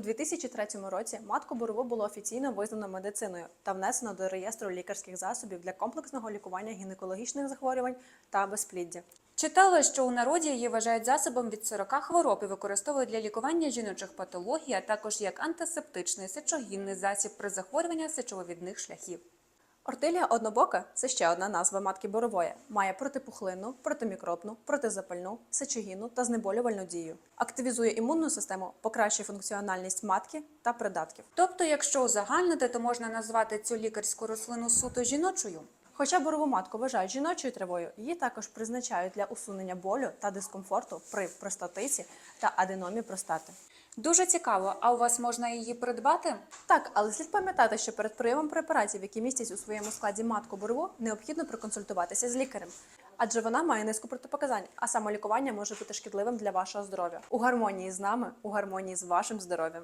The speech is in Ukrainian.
У 2003 році матку борову було офіційно визнано медициною та внесено до реєстру лікарських засобів для комплексного лікування гінекологічних захворювань та безпліддя. Читали, що у народі її вважають засобом від 40 хвороб і використовують для лікування жіночих патологій, а також як антисептичний сечогінний засіб при захворюванні сечововідних шляхів. Ортилія однобока це ще одна назва матки борової. Має протипухлинну, протимікробну, протизапальну, сечогінну та знеболювальну дію. Активізує імунну систему, покращує функціональність матки та придатків. Тобто, якщо узагальнити, то можна назвати цю лікарську рослину суто жіночою. Хоча борову матку вважають жіночою травою, її також призначають для усунення болю та дискомфорту при простатиті та аденомі простати. Дуже цікаво, а у вас можна її придбати? Так, але слід пам'ятати, що перед прийомом препаратів, які містять у своєму складі матку борову, необхідно проконсультуватися з лікарем. Адже вона має низку протипоказань, а самолікування може бути шкідливим для вашого здоров'я. У гармонії з нами, у гармонії з вашим здоров'ям.